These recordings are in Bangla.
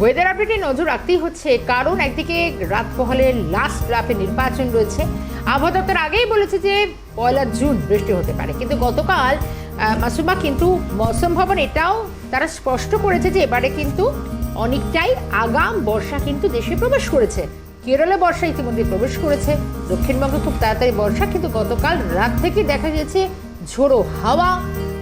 ওয়েদার আপডেটে নজর রাখতেই হচ্ছে, কারণ একদিকে রাত পহলে লাস্ট রাপে নির্বাচন রয়েছে। আবহাওয়া দপ্তর আগেই বলেছে যে পয়লা জুন বৃষ্টি হতে পারে। কিন্তু গতকাল মাসুমা, কিন্তু মৌসুম ভবন এটাও তারা স্পষ্ট করেছে যে এবারে কিন্তু অনেকটাই আগাম বর্ষা কিন্তু দেশে প্রবেশ করেছে। কেরলে বর্ষা ইতিমধ্যে প্রবেশ করেছে। দক্ষিণবঙ্গে খুব তাড়াতাড়ি বর্ষা, কিন্তু গতকাল রাত থেকে দেখা গেছে ঝোড়ো হাওয়া।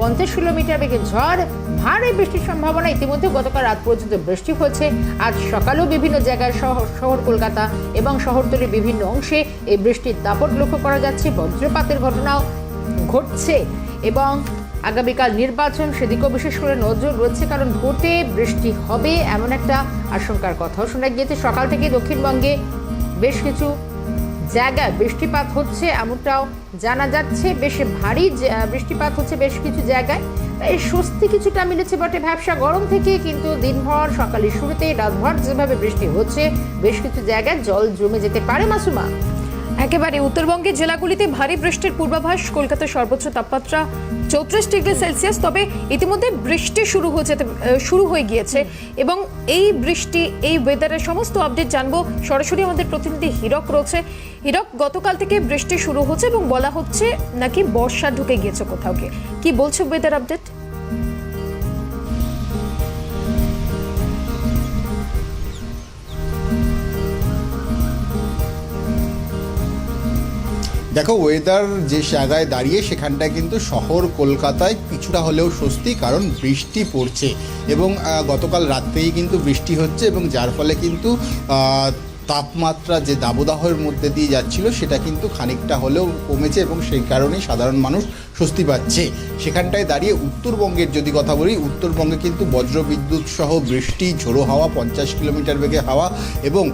পঞ্চাশ কিলোমিটার বেগে ঝড়, ভারী বৃষ্টির সম্ভাবনা ইতিমধ্যে গতকাল রাত পর্যন্ত বৃষ্টি হয়েছে। আজ সকালেও বিভিন্ন জায়গায় শহর শহর কলকাতা এবং শহরতলির বিভিন্ন অংশে এই বৃষ্টির দাপট লক্ষ্য করা যাচ্ছে। বজ্রপাতের ঘটনাও ঘটছে এবং আগামীকাল নির্বাচন সেদিকেও বিশেষ করে নজর রয়েছে, কারণ ভোটে বৃষ্টি হবে এমন একটা আশঙ্কার কথাও শোনা গিয়েছে। সকাল থেকে দক্ষিণবঙ্গে বেশ কিছু জায়গায় বৃষ্টিপাত হচ্ছে এমনটাও জানা যাচ্ছে। বেশ ভারী বৃষ্টিপাত হচ্ছে বেশ কিছু জায়গায়। তাই স্বস্তি কিছুটা মিলেছে বটে ব্যবসা গরম থেকে, কিন্তু দিনভর সকালের শুরুতে রাতভর যেভাবে বৃষ্টি হচ্ছে, বেশ কিছু জায়গায় জল জমে যেতে পারে মাসুমা। একেবারে উত্তরবঙ্গের জেলাগুলিতে ভারী বৃষ্টির পূর্বাভাস, কলকাতার সর্বোচ্চ তাপমাত্রা চৌত্রিশ ডিগ্রি সেলসিয়াস। তবে ইতিমধ্যে বৃষ্টি শুরু হয়ে যেতে শুরু হয়ে গিয়েছে এবং এই বৃষ্টি, এই ওয়েদারের সমস্ত আপডেট জানব। সরাসরি আমাদের প্রতিনিধি হীরক রয়েছে। হীরক গতকাল থেকে বৃষ্টি শুরু হচ্ছে এবং বলা হচ্ছে নাকি বর্ষা ঢুকে গিয়েছে কোথাও গিয়ে। কি বলছে ওয়েদার আপডেট দেখো ওয়েদার যে জায়গায় দাঁড়িয়ে, সেখানটায় কিন্তু শহর কলকাতায় কিছুটা হলেও স্বস্তি, কারণ বৃষ্টি পড়ছে। এবং গতকাল রাত্রেই কিন্তু বৃষ্টি হচ্ছে এবং যার ফলে কিন্তু তাপমাত্রা যে দাবদাহের মধ্যে দিয়ে যাচ্ছিল, সেটা কিন্তু খানিকটা হলেও কমেছে এবং সেই কারণেই সাধারণ মানুষ স্বস্তি পাচ্ছে। সেখানটায় দাঁড়িয়ে উত্তরবঙ্গের যদি কথা বলি, উত্তরবঙ্গে কিন্তু বজ্রবিদ্যুৎ সহ বৃষ্টি, ঝোড়ো হাওয়া, পঞ্চাশ কিলোমিটার বেগে হাওয়া এবং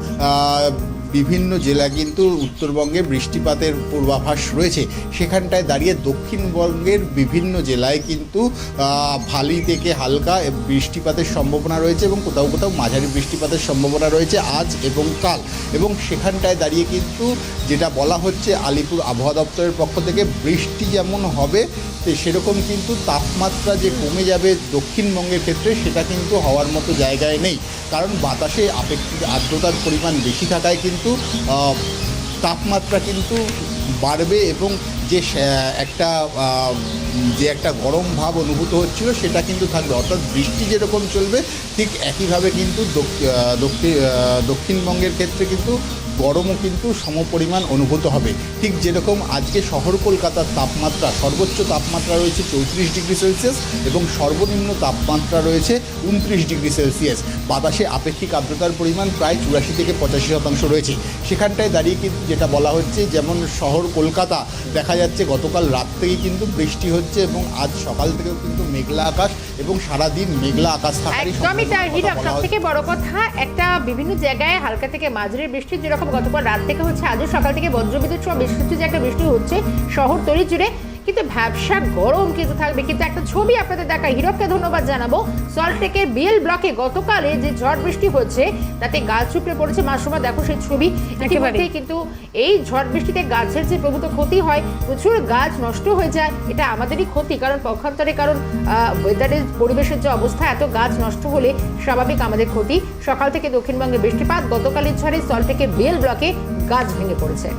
বিভিন্ন জেলা কিন্তু উত্তরবঙ্গে বৃষ্টিপাতের পূর্বাভাস রয়েছে। সেখানটায় দাঁড়িয়ে দক্ষিণবঙ্গের বিভিন্ন জেলায় কিন্তু ভালি থেকে হালকা বৃষ্টিপাতের সম্ভাবনা রয়েছে এবং কোথাও কোথাও মাঝারি বৃষ্টিপাতের সম্ভাবনা রয়েছে আজ এবং কাল। এবং সেখানটায় দাঁড়িয়ে কিন্তু যেটা বলা হচ্ছে আলিপুর আবহাওয়া দপ্তরের পক্ষ থেকে বৃষ্টি যেমন হবে সেরকম কিন্তু তাপমাত্রা যে কমে যাবে দক্ষিণবঙ্গের ক্ষেত্রে সেটা কিন্তু হওয়ার মতো জায়গায় নেই। কারণ বাতাসে আপেক্ষিক আর্দ্রতার পরিমাণ বেশি থাকায় কিন্তু আহ, তাপমাত্রা কিন্তু বাড়বে এবং যে একটা যে একটা গরম ভাব অনুভূত হচ্ছিল সেটা কিন্তু থাকবে। অর্থাৎ বৃষ্টি যেরকম চলবে ঠিক একইভাবে কিন্তু দক্ষিণবঙ্গের ক্ষেত্রে কিন্তু গরমও কিন্তু সমপরিমাণ অনুভূত হবে। ঠিক যেরকম আজকে শহর কলকাতার তাপমাত্রা সর্বোচ্চ তাপমাত্রা রয়েছে চৌত্রিশ ডিগ্রি সেলসিয়াস এবং সর্বনিম্ন তাপমাত্রা রয়েছে উনত্রিশ ডিগ্রি সেলসিয়াস। বাতাসে আপেক্ষিক আর্দ্রতার পরিমাণ প্রায় চুরাশি থেকে পঁচাশি শতাংশ রয়েছে। সেখানটায় দাঁড়িয়ে কিন্তু যেটা বলা হচ্ছে যেমন শহর কলকাতা দেখা যাচ্ছে গতকাল রাত থেকেই কিন্তু বৃষ্টি হচ্ছে এবং আজ সকাল থেকেও কিন্তু মেঘলা আকাশ এবং সারাদিন মেঘলা আকাশ থাকারই একদমই বলা সব থেকে বড় কথা একটা বিভিন্ন জায়গায় হালকা থেকে মাঝারি বৃষ্টি যেরকম গতকাল রাত থেকে হচ্ছে আজও সকাল থেকে বজ্রবিদ্যুৎ সহ বেশ কিছু জায়গায় বৃষ্টি হচ্ছে শহর তরি জুড়ে। কিন্তু ব্যবসা গরম কিন্তু থাকবে। কিন্তু একটা ছবি আপনাদের দেখা হীরককে ধন্যবাদ জানাব। সল্টটেকের বিএল ব্লকে গতকালে যে ঝড় বৃষ্টি হচ্ছে তাতে গাছ উপড়ে পড়েছে। মাসুমা দেখো সেই ছবি। ইতিমধ্যেই কিন্তু এই ঝড় বৃষ্টিতে গাছের যে প্রভূত ক্ষতি হয় প্রচুর গাছ নষ্ট হয়ে যায়। এটা আমাদেরই ক্ষতি। কারণ পক্ষান্তরে কারণ ওয়েদারের পরিবেশের যে অবস্থা এত গাছ নষ্ট হলে স্বাভাবিক আমাদের ক্ষতি। সকাল থেকে দক্ষিণবঙ্গে বৃষ্টিপাত। গতকালের ঝড়ে সল্টটেকে বেল ব্লকে গাছ ভেঙে পড়েছে।